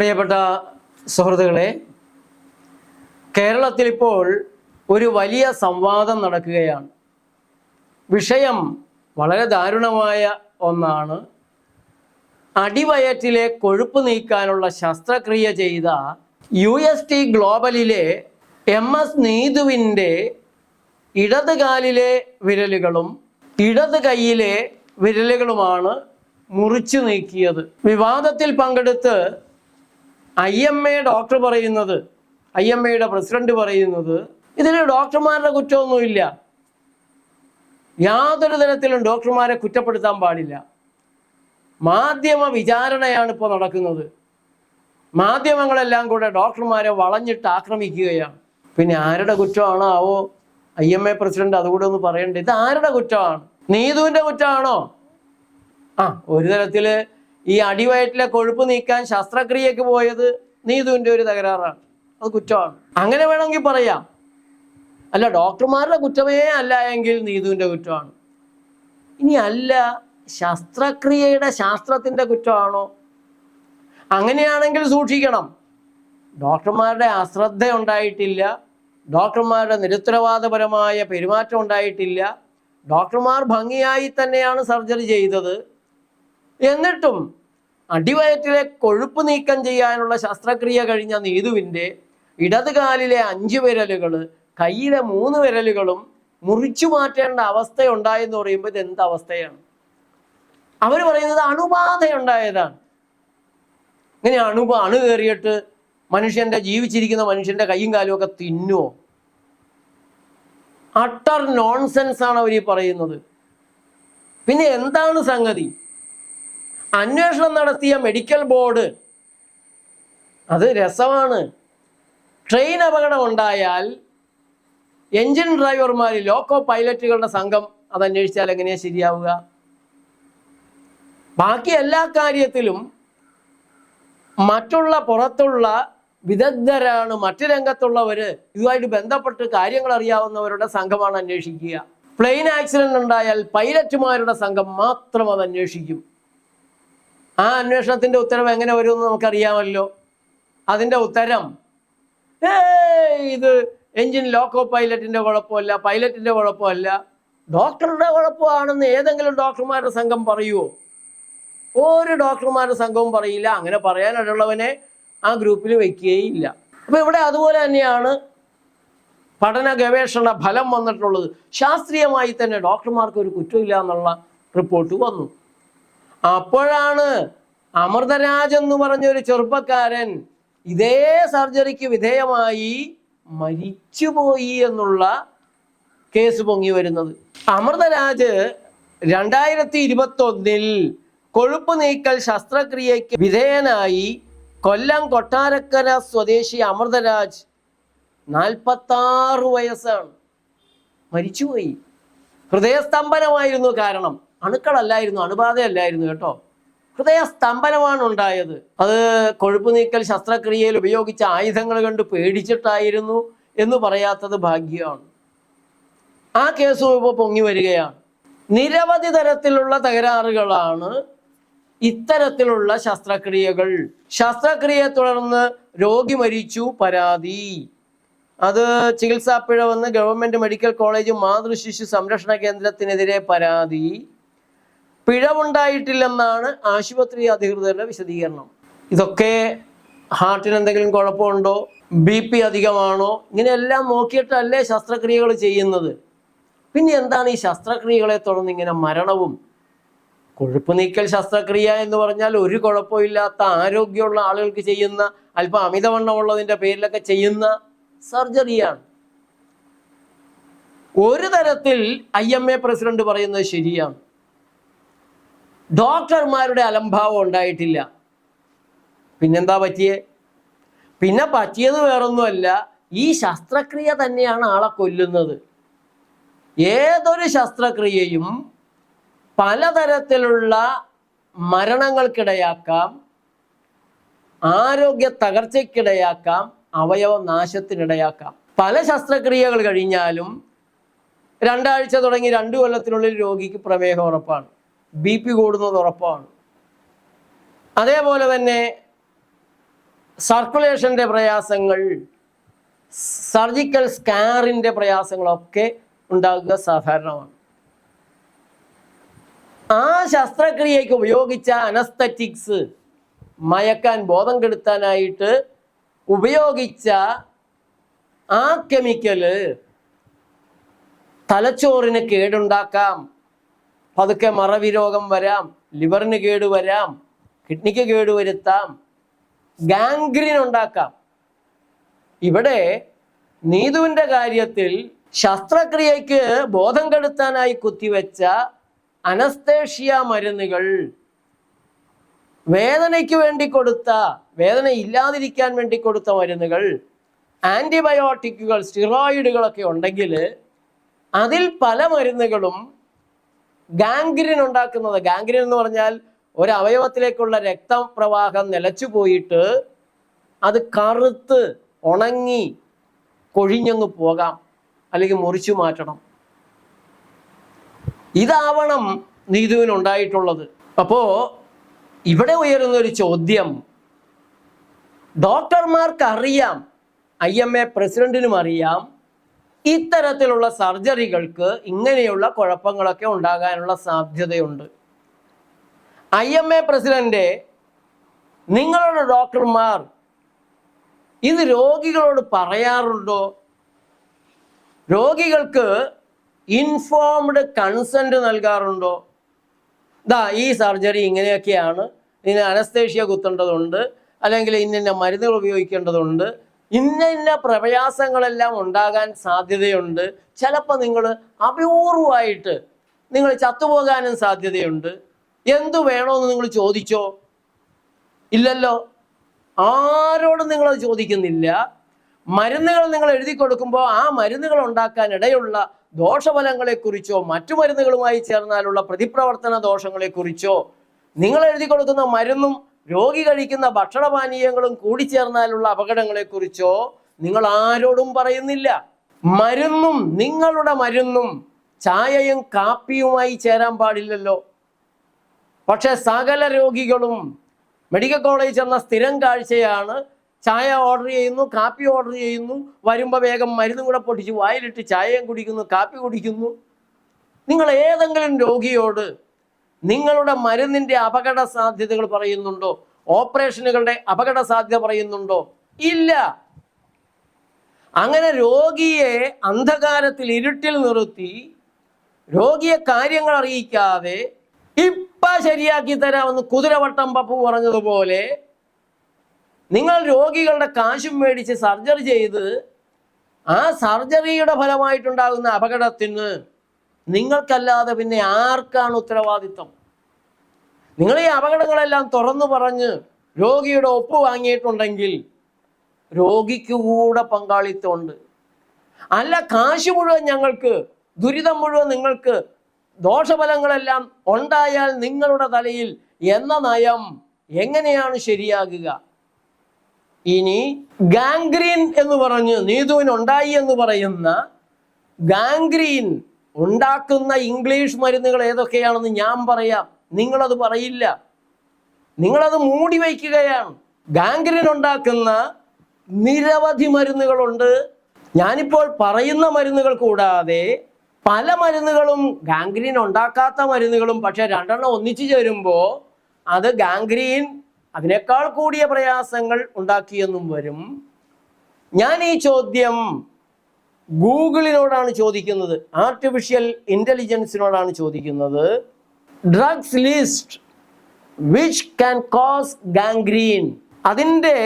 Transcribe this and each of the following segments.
പ്രിയപ്പെട്ട സുഹൃത്തുക്കളെ കേരളത്തിൽ ഇപ്പോൾ ഒരു വലിയ സംവാദം നടക്കുകയാണ്. വിഷയം വളരെ ദാരുണമായ ഒന്നാണ്. അടിവയറ്റിലെ കൊഴുപ്പ് നീക്കാനുള്ള ശസ്ത്രക്രിയ ചെയ്ത യു എസ് ടി ഗ്ലോബലിലെ എം എസ് നീതുവിന്റെ ഇടത് കാലിലെ വിരലുകളും ഇടത് കൈയിലെ വിരലുകളുമാണ് മുറിച്ചു നീക്കിയത്. വിവാദത്തിൽ പങ്കെടുത്ത് ഐ എം എ ഡോക്ടർ പറയുന്നത് ഐ എം എയുടെ പ്രസിഡന്റ് പറയുന്നത് ഇതിൽ ഡോക്ടർമാരുടെ കുറ്റമൊന്നുമില്ല. യാതൊരു തരത്തിലും ഡോക്ടർമാരെ കുറ്റപ്പെടുത്താൻ പാടില്ല. മാധ്യമ വിചാരണയാണ് ഇപ്പോൾ നടക്കുന്നത്. മാധ്യമങ്ങളെല്ലാം കൂടെ ഡോക്ടർമാരെ വളഞ്ഞിട്ട് ആക്രമിക്കുകയാണ്. പിന്നെ ആരുടെ കുറ്റമാണോ ആവോ? ഐ എം എ പ്രസിഡന്റ് അതുകൂടെ ഒന്ന് പറയണ്ടേ? ഇത് ആരുടെ കുറ്റമാണ്? നീതുവിന്റെ കുറ്റമാണോ? ആ ഒരു തരത്തിൽ ഈ അടിവയറ്റിലെ കൊഴുപ്പ് നീക്കാൻ ശസ്ത്രക്രിയക്ക് പോയത് നീതുവിന്റെ ഒരു തകരാറാണ്. അത് കുറ്റമാണ്. അങ്ങനെ വേണമെങ്കിൽ പറയാം. അല്ല ഡോക്ടർമാരുടെ കുറ്റമേ അല്ല എങ്കിൽ നീതുവിന്റെ കുറ്റമാണ്. ഇനി അല്ല ശസ്ത്രക്രിയയുടെ ശാസ്ത്രത്തിന്റെ കുറ്റമാണോ? അങ്ങനെയാണെങ്കിൽ സൂക്ഷിക്കണം. ഡോക്ടർമാരുടെ അശ്രദ്ധ ഉണ്ടായിട്ടില്ല. ഡോക്ടർമാരുടെ നിരുത്തരവാദപരമായ പെരുമാറ്റം ഉണ്ടായിട്ടില്ല. ഡോക്ടർമാർ ഭംഗിയായി തന്നെയാണ് സർജറി ചെയ്തത്. എന്നിട്ടും അടിവയറ്റിലെ കൊഴുപ്പ് നീക്കം ചെയ്യാനുള്ള ശസ്ത്രക്രിയ കഴിഞ്ഞ നീതുവിന്റെ ഇടതുകാലിലെ അഞ്ച് വിരലുകൾ കയ്യിലെ മൂന്ന് വിരലുകളും മുറിച്ചു മാറ്റേണ്ട അവസ്ഥ ഉണ്ടായെന്ന് പറയുമ്പോൾ ഇത് എന്ത് അവസ്ഥയാണ്? അവർ പറയുന്നത് അണുബാധയുണ്ടായതാണ്. ഇങ്ങനെ അണു അണു കയറിയിട്ട് മനുഷ്യന്റെ ജീവിച്ചിരിക്കുന്ന മനുഷ്യന്റെ കൈയും കാലും ഒക്കെ തിന്നുവോ? അട്ടർ നോൺസെൻസ് ആണ് അവർ ഈ പറയുന്നത്. പിന്നെ എന്താണ് സംഗതി? അന്വേഷണം നടത്തിയ മെഡിക്കൽ ബോർഡ്. അത് രസമാണ്. ട്രെയിൻ അപകടം ഉണ്ടായാൽ എഞ്ചിൻ ഡ്രൈവർമാർ ലോക്കോ പൈലറ്റുകളുടെ സംഘം അത് അന്വേഷിച്ചാൽ എങ്ങനെയാ ശരിയാവുക? ബാക്കി എല്ലാ കാര്യത്തിലും മറ്റുള്ള പുറത്തുള്ള വിദഗ്ധരാണ് മറ്റു രംഗത്തുള്ളവര് ഇതുമായിട്ട് ബന്ധപ്പെട്ട് കാര്യങ്ങൾ അറിയാവുന്നവരുടെ സംഘമാണ് അന്വേഷിക്കുക. പ്ലെയിൻ ആക്സിഡന്റ് ഉണ്ടായാൽ പൈലറ്റുമാരുടെ സംഘം മാത്രം അത് അന്വേഷിക്കും ആ അന്വേഷണത്തിന്റെ ഉത്തരം എങ്ങനെ വരുമെന്ന് നമുക്കറിയാമല്ലോ. അതിന്റെ ഉത്തരം ഇത് എഞ്ചിൻ ലോക്കോ പൈലറ്റിന്റെ കുഴപ്പമല്ല പൈലറ്റിന്റെ കുഴപ്പമല്ല. ഡോക്ടറുടെ കുഴപ്പമാണെന്ന് ഏതെങ്കിലും ഡോക്ടർമാരുടെ സംഘം പറയുമോ ഒരു ഡോക്ടർമാരുടെ സംഘവും പറയില്ല. അങ്ങനെ പറയാനുള്ളവനെ ആ ഗ്രൂപ്പിൽ വയ്ക്കുകയില്ല അപ്പോൾ ഇവിടെ അതുപോലെ തന്നെയാണ് പഠന ഗവേഷണ ഫലം വന്നിട്ടുള്ളത്. ശാസ്ത്രീയമായി തന്നെ ഡോക്ടർമാർക്ക് ഒരു കുറ്റമില്ല എന്നുള്ള റിപ്പോർട്ട് വന്നു. അപ്പോഴാണ് അമൃതരാജ് എന്ന് പറഞ്ഞ ഒരു ചെറുപ്പക്കാരൻ ഇതേ സർജറിക്ക് വിധേയമായി മരിച്ചുപോയി എന്നുള്ള കേസ് പൊങ്ങി വരുന്നത്. അമൃതരാജ് രണ്ടായിരത്തി ഇരുപത്തി ഒന്നിൽ കൊഴുപ്പ് നീക്കൽ ശസ്ത്രക്രിയയ്ക്ക് വിധേയനായി കൊല്ലം കൊട്ടാരക്കര സ്വദേശി അമൃതരാജ് നാൽപ്പത്താറ് വയസ്സാണ്. മരിച്ചുപോയി. ഹൃദയസ്തംഭനമായിരുന്നു കാരണം. അണുക്കളല്ലായിരുന്നു അണുബാധയല്ലായിരുന്നു കേട്ടോ. ഹൃദയസ്തംഭനമാണ് ഉണ്ടായത് അത് കൊഴുപ്പ് നീക്കൽ ശസ്ത്രക്രിയയിൽ ഉപയോഗിച്ച ആയുധങ്ങൾ കണ്ട് പേടിച്ചിട്ടായിരുന്നു എന്ന് പറയാത്തത് ഭാഗ്യമാണ്. ആ കേസും ഇപ്പോൾ പൊങ്ങി വരികയാണ്. നിരവധി തരത്തിലുള്ള തകരാറുകളാണ് ഇത്തരത്തിലുള്ള ശസ്ത്രക്രിയകൾ. ശസ്ത്രക്രിയയെ തുടർന്ന് രോഗി മരിച്ചു പരാതി. അത് ചികിത്സാ പിഴവെന്ന് ഗവൺമെന്റ് മെഡിക്കൽ കോളേജ് മാതൃശിശു സംരക്ഷണ കേന്ദ്രത്തിനെതിരെ പരാതി. പിഴവുണ്ടായിട്ടില്ലെന്നാണ് ആശുപത്രി അധികൃതരുടെ വിശദീകരണം. ഇതൊക്കെ ഹാർട്ടിന് എന്തെങ്കിലും കുഴപ്പമുണ്ടോ? ബി പി അധികമാണോ? ഇങ്ങനെയെല്ലാം നോക്കിയിട്ടല്ലേ ശസ്ത്രക്രിയകൾ ചെയ്യുന്നത്. പിന്നെ എന്താണ് ഈ ശസ്ത്രക്രിയകളെ തുടർന്ന് ഇങ്ങനെ മരണവും? കൊഴുപ്പ് നീക്കൽ ശസ്ത്രക്രിയ എന്ന് പറഞ്ഞാൽ ഒരു കുഴപ്പമില്ലാത്ത ആരോഗ്യമുള്ള ആളുകൾക്ക് ചെയ്യുന്ന അല്പം അമിതവണ്ണമുള്ളതിന്റെ പേരിലൊക്കെ ചെയ്യുന്ന സർജറിയാണ്. ഒരു തരത്തിൽ ഐ എം എ പ്രസിഡന്റ് പറയുന്നത് ശരിയാണ്. ഡോക്ടർമാരുടെ അലംഭാവം ഉണ്ടായിട്ടില്ല. പിന്നെന്താ പറ്റിയേ? പിന്നെ പറ്റിയത് വേറൊന്നുമല്ല ഈ ശസ്ത്രക്രിയ തന്നെയാണ് ആളെ കൊല്ലുന്നത്. ഏതൊരു ശസ്ത്രക്രിയയും പലതരത്തിലുള്ള മരണങ്ങൾക്കിടയാക്കാം ആരോഗ്യ തകർച്ചയ്ക്കിടയാക്കാം അവയവ നാശത്തിനിടയാക്കാം. പല ശസ്ത്രക്രിയകൾ കഴിഞ്ഞാലും രണ്ടാഴ്ച തുടങ്ങി രണ്ടു കൊല്ലത്തിനുള്ളിൽ രോഗിക്ക് പ്രമേഹം ഉറപ്പാണ്. ബി പി കൂടുന്നത് ഉറപ്പാണ്. അതേപോലെ തന്നെ സർക്കുലേഷന്റെ പ്രയാസങ്ങൾ സർജിക്കൽ സ്കാറിന്റെ പ്രയാസങ്ങളൊക്കെ ഉണ്ടാകുക സാധാരണമാണ്. ആ ശസ്ത്രക്രിയയ്ക്ക് ഉപയോഗിച്ച അനസ്തറ്റിക്സ് മയക്കാൻ ബോധം കെടുത്താനായിട്ട് ഉപയോഗിച്ച ആ കെമിക്കൽ തലച്ചോറിന് കേടുണ്ടാക്കാം. പതുക്കെ മറവി രോഗം വരാം ലിവറിന് കേട് വരാം കിഡ്നിക്ക് കേട് വരുത്താം ഗാംഗ്രീൻ ഉണ്ടാക്കാം. ഇവിടെ നീതുവിന്റെ കാര്യത്തിൽ ശസ്ത്രക്രിയയ്ക്ക് ബോധം കെടുത്താനായി കുത്തിവെച്ച അനസ്തേഷ്യ മരുന്നുകൾ വേദനയ്ക്ക് വേണ്ടി കൊടുത്ത വേദന ഇല്ലാതിരിക്കാൻ വേണ്ടി കൊടുത്ത മരുന്നുകൾ ആന്റിബയോട്ടിക്കുകൾ സ്റ്റിറോയിഡുകളൊക്കെ ഉണ്ടെങ്കിൽ അതിൽ പല മരുന്നുകളും ഗാംഗ്രിൻ ഉണ്ടാക്കുന്നത്. ഗാംഗ്രിൻ എന്ന് പറഞ്ഞാൽ ഒരു അവയവത്തിലേക്കുള്ള രക്തപ്രവാഹം നിലച്ചു പോയിട്ട് അത് കറുത്ത് ഉണങ്ങി കൊഴിഞ്ഞങ്ങ് പോകാം. അല്ലെങ്കിൽ മുറിച്ചു മാറ്റണം. ഇതാവണം നീതുവിനുണ്ടായിട്ടുള്ളത് അപ്പോ ഇവിടെ ഉയരുന്ന ഒരു ചോദ്യം. ഡോക്ടർമാർക്ക് അറിയാം ഐ എം എ പ്രസിഡന്റിനും അറിയാം ഇത്തരത്തിലുള്ള സർജറികൾക്ക് ഇങ്ങനെയുള്ള കുഴപ്പങ്ങളൊക്കെ ഉണ്ടാകാനുള്ള സാധ്യതയുണ്ട്. ഐ എം എ പ്രസിഡന്റ് നിങ്ങളുടെ ഡോക്ടർമാർ ഇത് രോഗികളോട് പറയാറുണ്ടോ? രോഗികൾക്ക് ഇൻഫോംഡ് കൺസെന്റ് നൽകാറുണ്ടോ? ദാ ഈ സർജറി ഇങ്ങനെയൊക്കെയാണ്. ഇതിന് അനസ്തേഷ്യ കുത്തേണ്ടതുണ്ട്. അല്ലെങ്കിൽ ഇന്ന മരുന്നുകൾ ഉപയോഗിക്കേണ്ടതുണ്ട്. ഇന്ന ഇന്ന പ്രയാസങ്ങളെല്ലാം ഉണ്ടാകാൻ സാധ്യതയുണ്ട്. ചിലപ്പോൾ നിങ്ങൾ അപൂർവമായിട്ട് നിങ്ങൾ ചത്തുപോകാനും സാധ്യതയുണ്ട്. എന്തു വേണമെന്ന് നിങ്ങൾ ചോദിച്ചോ? ഇല്ലല്ലോ. ആരോടും നിങ്ങളത് ചോദിക്കുന്നില്ല. മരുന്നുകൾ നിങ്ങൾ എഴുതി കൊടുക്കുമ്പോൾ ആ മരുന്നുകൾ ഉണ്ടാക്കാൻ ഇടയുള്ള ദോഷഫലങ്ങളെക്കുറിച്ചോ മറ്റു മരുന്നുകളുമായി ചേർന്നാലുള്ള പ്രതിപ്രവർത്തന ദോഷങ്ങളെക്കുറിച്ചോ നിങ്ങൾ എഴുതി കൊടുക്കുന്ന മരുന്നും രോഗി കഴിക്കുന്ന ഭക്ഷണപാനീയങ്ങളും കൂടിച്ചേർന്നാലുള്ള അപകടങ്ങളെക്കുറിച്ചോ നിങ്ങൾ ആരോടും പറയുന്നില്ല. മരുന്നും നിങ്ങളുടെ മരുന്നും ചായയും കാപ്പിയുമായി ചേരാൻ പാടില്ലല്ലോ. പക്ഷേ സകല രോഗികളും മെഡിക്കൽ കോളേജ് എന്ന സ്ഥിരം കാഴ്ചയാണ്. ചായ ഓർഡർ ചെയ്യുന്നു കാപ്പി ഓർഡർ ചെയ്യുന്നു. വരുമ്പോൾ വേഗം മരുന്നും കൂടെ പൊട്ടിച്ച് വായിലിട്ട് ചായയും കുടിക്കുന്നു കാപ്പി കുടിക്കുന്നു. നിങ്ങൾ ഏതെങ്കിലും രോഗിയോട് നിങ്ങളുടെ മരുന്നിന്റെ അപകട സാധ്യതകൾ പറയുന്നുണ്ടോ? ഓപ്പറേഷനുകളുടെ അപകട സാധ്യത പറയുന്നുണ്ടോ? ഇല്ല. അങ്ങനെ രോഗിയെ അന്ധകാരത്തിൽ ഇരുട്ടിൽ നിർത്തി രോഗിയെ കാര്യങ്ങൾ അറിയിക്കാതെ ഇപ്പ ശരിയാക്കി തരാമെന്ന് കുതിരവട്ടം പപ്പു പറഞ്ഞതുപോലെ നിങ്ങൾ രോഗികളുടെ കാശും മേടിച്ച് സർജറി ചെയ്ത് ആ സർജറിയുടെ ഫലമായിട്ടുണ്ടാകുന്ന അപകടത്തിന് നിങ്ങൾക്കല്ലാതെ പിന്നെ ആർക്കാണ് ഉത്തരവാദിത്വം? നിങ്ങൾ ഈ അപകടങ്ങളെല്ലാം തുറന്നു പറഞ്ഞ് രോഗിയുടെ ഒപ്പ് വാങ്ങിയിട്ടുണ്ടെങ്കിൽ രോഗിക്ക് കൂടെ പങ്കാളിത്തമുണ്ട്. അല്ല കാശ് മുഴുവൻ ഞങ്ങൾക്ക് ദുരിതം മുഴുവൻ നിങ്ങൾക്ക് ദോഷഫലങ്ങളെല്ലാം ഉണ്ടായാൽ നിങ്ങളുടെ തലയിൽ എന്ന നയം എങ്ങനെയാണ് ശരിയാകുക? ഇനി ഗാംഗ്രീൻ എന്ന് പറഞ്ഞ് നീതുവിന് ഉണ്ടായി എന്ന് പറയുന്ന ഗാംഗ്രീൻ ഉണ്ടാക്കുന്ന ഇംഗ്ലീഷ് മരുന്നുകൾ ഏതൊക്കെയാണെന്ന് ഞാൻ പറയാം. നിങ്ങളത് പറയില്ല. നിങ്ങളത് മൂടി വയ്ക്കുകയാണ്. ഗാംഗ്രീൻ ഉണ്ടാക്കുന്ന നിരവധി മരുന്നുകളുണ്ട്. ഞാനിപ്പോൾ പറയുന്ന മരുന്നുകൾ കൂടാതെ പല മരുന്നുകളും ഗാംഗ്രീൻ ഉണ്ടാക്കാത്ത മരുന്നുകളും പക്ഷെ രണ്ടെണ്ണം ഒന്നിച്ചു ചേരുമ്പോൾ അത് ഗാംഗ്രീൻ അതിനേക്കാൾ കൂടിയ പ്രയാസങ്ങൾ ഉണ്ടാക്കിയെന്നും വരും. ഞാൻ ഈ ചോദ്യം ഗൂഗിളിനോടാണ് ചോദിക്കുന്നത് ആർട്ടിഫിഷ്യൽ ഇന്റലിജൻസിനോടാണ് ചോദിക്കുന്നത് drugs list which can cause gangrene അതിന്റെ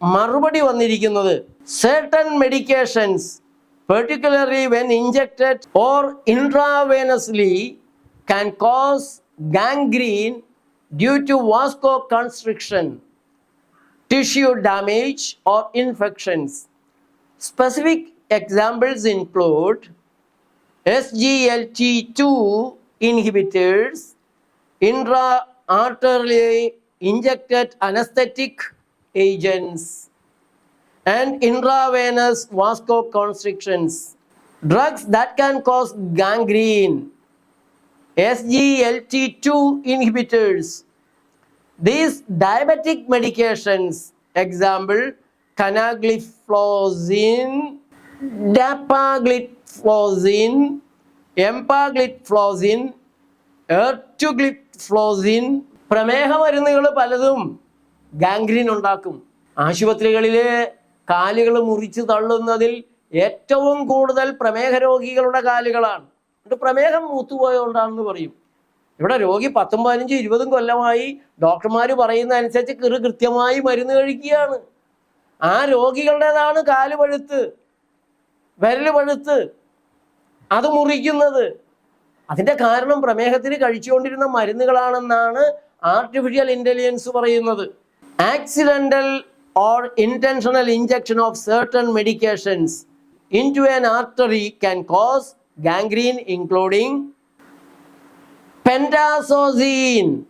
മറുപടി വന്നിരിക്കുന്നത് certain medications particularly when injected or intravenously can cause gangrene due to vasoconstriction tissue damage or infections specific Examples include SGLT2 inhibitors, intra-arterially injected anesthetic agents, and intravenous vasoconstrictions. Drugs that can cause gangrene, SGLT2 inhibitors. These diabetic medications, example, canagliflozin, ഡാപ്പാഗ്ലിഫ്ലോസിൻ എംപാഗ്ലിഫ്ലോസിൻ എർട്ടുഗ്ലിഫ്ലോസിൻ പ്രമേഹ മരുന്നുകൾ പലതും gangrene ഉണ്ടാക്കും. ആശുപത്രികളിലെ കാലുകൾ മുറിച്ച് തള്ളുന്നതിൽ ഏറ്റവും കൂടുതൽ പ്രമേഹ രോഗികളുടെ കാലുകളാണ്. ഇത് പ്രമേഹം മൂത്തുപോയതുകൊണ്ടാണെന്ന് പറയും. ഇവിടെ രോഗി പത്തും പതിനഞ്ചും ഇരുപതും കൊല്ലമായി ഡോക്ടർമാർ പറയുന്ന അനുസരിച്ച് കൃത്യമായി മരുന്ന് കഴിക്കുകയാണ്. ആ രോഗികളുടേതാണ് കാൽ പഴുത്ത് വിരൽ പഴുത്ത് അത് മുറിക്കുന്നത് അതിന്റെ കാരണം പ്രമേഹത്തിന് കഴിച്ചുകൊണ്ടിരുന്ന മരുന്നുകളാണെന്നാണ് ആർട്ടിഫിഷ്യൽ ഇന്റലിജൻസ് പറയുന്നത് accidental or intentional injection of certain medications into an artery can cause gangrene including pentazocine,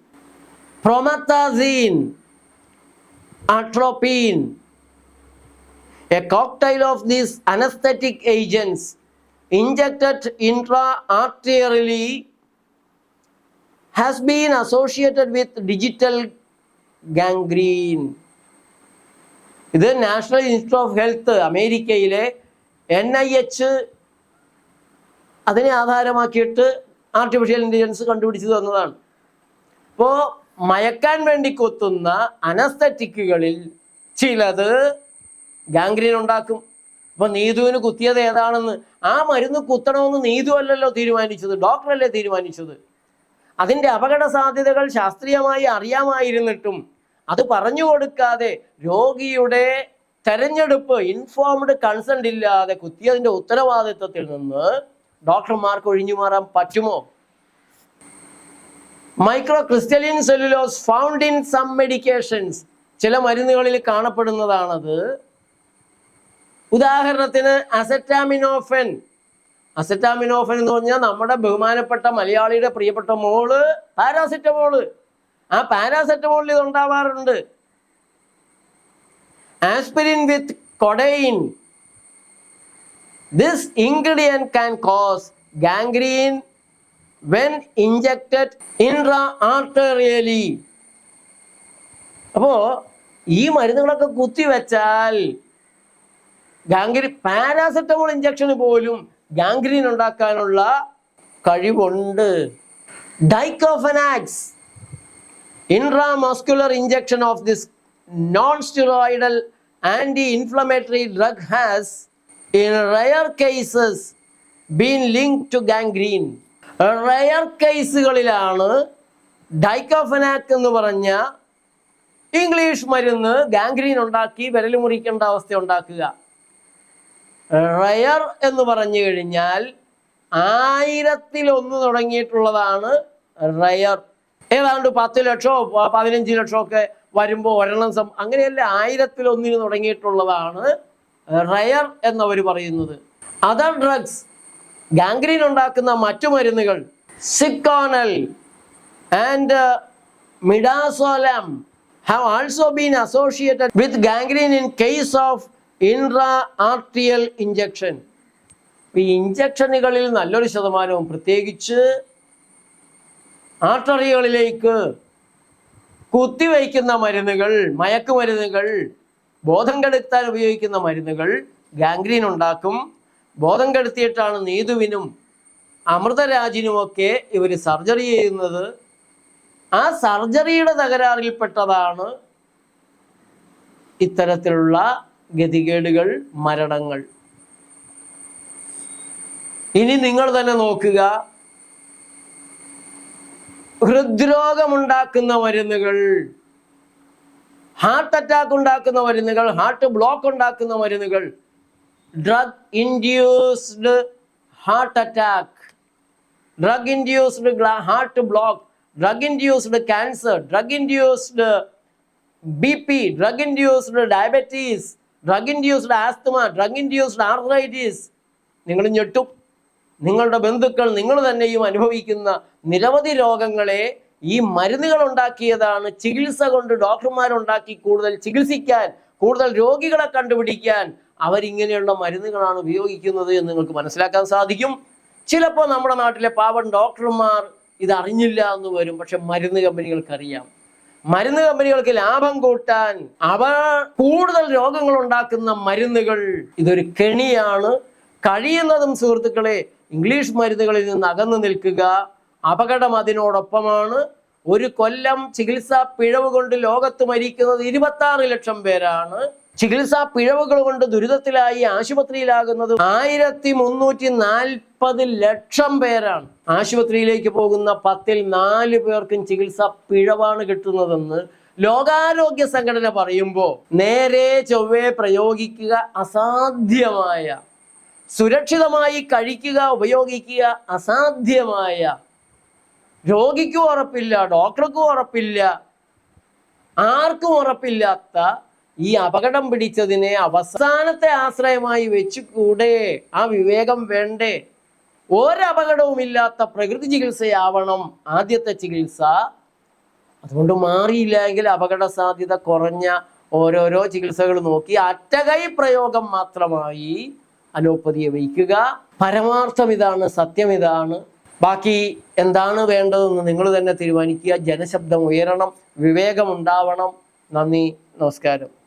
promethazine, atropine. A cocktail of these anaesthetic agents injected intra arterially has been associated with digital gangrene ഇത് national institute of health അമേരിക്കയിലെ N I H അതിനെ ആധാരമാക്കിയിട്ട് artificial intelligence കണ്ടുപിടിച്ചു തന്നതാണ് അപ്പോൾ മയക്കാൻ വേണ്ടി കൊത്തുന്ന അനസ്തറ്റിക്കുകളിൽ ചിലത് gangrene ഉണ്ടാക്കും. അപ്പോൾ നീതുവിന് കുത്തിയത് ഏതാണെന്ന് ആ മരുന്ന് കുത്തണമെന്ന് നീതു അല്ലല്ലോ തീരുമാനിച്ചത് ഡോക്ടറല്ലേ തീരുമാനിച്ചത്. അതിന്റെ അപകട സാധ്യതകൾ ശാസ്ത്രീയമായി അറിയാമായിരുന്നിട്ടും അത് പറഞ്ഞു കൊടുക്കാതെ രോഗിയുടെ തെരഞ്ഞെടുപ്പ് ഇൻഫോംഡ് കൺസൾട്ട് ഇല്ലാതെ കുത്തിയതിന്റെ ഉത്തരവാദിത്വത്തിൽ നിന്ന് ഡോക്ടർമാർക്ക് ഒഴിഞ്ഞു മാറാൻ പറ്റുമോ? Micro crystalline cellulose found in some medications ചില മരുന്നുകളിൽ കാണപ്പെടുന്നതാണത്. ഉദാഹരണത്തിന് അസറ്റാമിനോഫൻ. അസറ്റാമിനോഫൻ എന്ന് പറഞ്ഞാൽ നമ്മുടെ ബഹുമാനപ്പെട്ട മലയാളിയുടെ പ്രിയപ്പെട്ട മോൾ പാരാസെറ്റമോൾ. ആ പാരാസെറ്റമോളിൽ ഇത് ഉണ്ടാവാറുണ്ട്. Aspirin with codeine. This ingredient can cause gangrene when injected intra arterially അപ്പോ ഈ മരുന്നുകളൊക്കെ കുത്തിവെച്ചാൽ ഗാംഗ്രീൻ പാരാസെറ്റമോൾ ഇഞ്ചക്ഷന് പോലും ഗാംഗ്രീൻ ഉണ്ടാക്കാനുള്ള കഴിവുണ്ട്. Diclofenac's intramuscular injection of this non steroidal anti inflammatory drug has in rare cases been link to gangrene. Rare കേസുകളിലാണ് diclofenac എന്ന് പറഞ്ഞ ഇംഗ്ലീഷ് മരുന്ന് ഗാംഗ്രീൻ ഉണ്ടാക്കി വിരൽ മുറിക്കേണ്ട അവസ്ഥ ഉണ്ടാക്കുക. റയർ എന്ന് പറഞ്ഞു കഴിഞ്ഞാൽ ആയിരത്തിൽ ഒന്ന് തുടങ്ങിയിട്ടുള്ളതാണ് റയർ. ഏതാണ്ട് പത്ത് ലക്ഷോ പതിനഞ്ച് ലക്ഷമോ ഒക്കെ വരുമ്പോൾ ഒരെണ്ണം സം അങ്ങനെയല്ല ആയിരത്തിൽ ഒന്നിന് തുടങ്ങിയിട്ടുള്ളതാണ് റയർ എന്നവർ പറയുന്നത്. Other drugs. ഗാംഗ്രീൻ ഉണ്ടാക്കുന്ന മറ്റു മരുന്നുകൾ Seconal and midazolam also been associated with gangrene in case case of arterial injection. ഈ ഇഞ്ചക്ഷനുകളിൽ നല്ലൊരു ശതമാനവും പ്രത്യേകിച്ച് ആർട്ടറികളിലേക്ക് കുത്തിവയ്ക്കുന്ന മരുന്നുകൾ മയക്കുമരുന്നുകൾ ബോധം കെടുത്താൻ ഉപയോഗിക്കുന്ന മരുന്നുകൾ ഗാംഗ്രീൻ ഉണ്ടാക്കും ബോധം കെടുത്തിയിട്ടാണ് നീതുവിനും അമൃതരാജിനുമൊക്കെ ഇവർ സർജറി ചെയ്യുന്നത് ആ സർജറിയുടെ തകരാറിൽപ്പെട്ടതാണ് ഇത്തരത്തിലുള്ള ഗതികേടുകൾ മരണങ്ങൾ. ഇനി നിങ്ങൾ തന്നെ നോക്കുക. ഹൃദ്രോഗമുണ്ടാക്കുന്ന മരുന്നുകൾ ഹാർട്ട് അറ്റാക്ക് ഉണ്ടാക്കുന്ന മരുന്നുകൾ ഹാർട്ട് ബ്ലോക്ക് ഉണ്ടാക്കുന്ന മരുന്നുകൾ drug induced heart attack drug induced heart block drug induced cancer drug induced B P drug induced diabetes, drug induced asthma drug induced arthritis നിങ്ങൾ ഞെട്ടും. നിങ്ങളുടെ ബന്ധുക്കൾ നിങ്ങൾ തന്നെയും അനുഭവിക്കുന്ന നിരവധി രോഗങ്ങളെ ഈ മരുന്നുകൾ ഉണ്ടാക്കിയതാണ് ചികിത്സ കൊണ്ട് ഡോക്ടർമാരുണ്ടാക്കി കൂടുതൽ ചികിത്സിക്കാൻ കൂടുതൽ രോഗികളെ കണ്ടുപിടിക്കാൻ അവരിങ്ങനെയുള്ള മരുന്നുകളാണ് ഉപയോഗിക്കുന്നത് എന്ന് നിങ്ങൾക്ക് മനസ്സിലാക്കാൻ സാധിക്കും. ചിലപ്പോൾ നമ്മുടെ നാട്ടിലെ പാവം ഡോക്ടർമാർ ഇത് അറിഞ്ഞില്ല എന്ന് വരും. പക്ഷെ മരുന്ന് കമ്പനികൾക്ക് അറിയാം മരുന്ന് കമ്പനികൾക്ക് ലാഭം കൂട്ടാൻ അവ കൂടുതൽ രോഗങ്ങൾ ഉണ്ടാക്കുന്ന മരുന്നുകൾ ഇതൊരു കെണിയാണ്. കഴിയുന്നതും സുഹൃത്തുക്കളെ ഇംഗ്ലീഷ് മരുന്നുകളിൽ നിന്ന് അകന്നു നിൽക്കുക അപകടം അതിനോടൊപ്പമാണ്. ഒരു കൊല്ലം ചികിത്സാ പിഴവ് കൊണ്ട് ലോകത്ത് മരിക്കുന്നത് ഇരുപത്തി ലക്ഷം പേരാണ്. ചികിത്സാ പിഴവുകൾ കൊണ്ട് ദുരിതത്തിലായി ആശുപത്രിയിലാകുന്നത് ആയിരത്തി മുന്നൂറ്റി നാൽപ്പത് ലക്ഷം പേരാണ് ആശുപത്രിയിലേക്ക് പോകുന്ന പത്തിൽ നാല് പേർക്കും ചികിത്സാ പിഴവാണ് കിട്ടുന്നതെന്ന് ലോകാരോഗ്യ സംഘടന പറയുമ്പോൾ നേരെ ചൊവ്വേ പ്രയോഗിക്കുക അസാധ്യമായ സുരക്ഷിതമായി കഴിക്കുക ഉപയോഗിക്കുക അസാധ്യമായ. രോഗിക്കും ഉറപ്പില്ല ഡോക്ടർക്കും ഉറപ്പില്ല ആർക്കും ഉറപ്പില്ലാത്ത ഈ അപകടം പിടിച്ചതിനെ അവസാനത്തെ ആശ്രയമായി വെച്ചുകൂടെ? ആ വിവേകം വേണ്ടേ? ഒരപകടവുമില്ലാത്ത പ്രകൃതി ചികിത്സയാവണം ആദ്യത്തെ ചികിത്സ. അതുകൊണ്ട് മാറിയില്ല എങ്കിൽ അപകട സാധ്യത കുറഞ്ഞ ഓരോരോ ചികിത്സകൾ നോക്കി അറ്റകൈ പ്രയോഗം മാത്രമായി അലോപ്പതിയെ വയ്ക്കുക. പരമാർത്ഥം ഇതാണ് സത്യം ഇതാണ്. ബാക്കി എന്താണ് വേണ്ടതെന്ന് നിങ്ങൾ തന്നെ തീരുമാനിക്കുക. ജനശബ്ദം ഉയരണം വിവേകമുണ്ടാവണം നന്ദി നമസ്കാരം.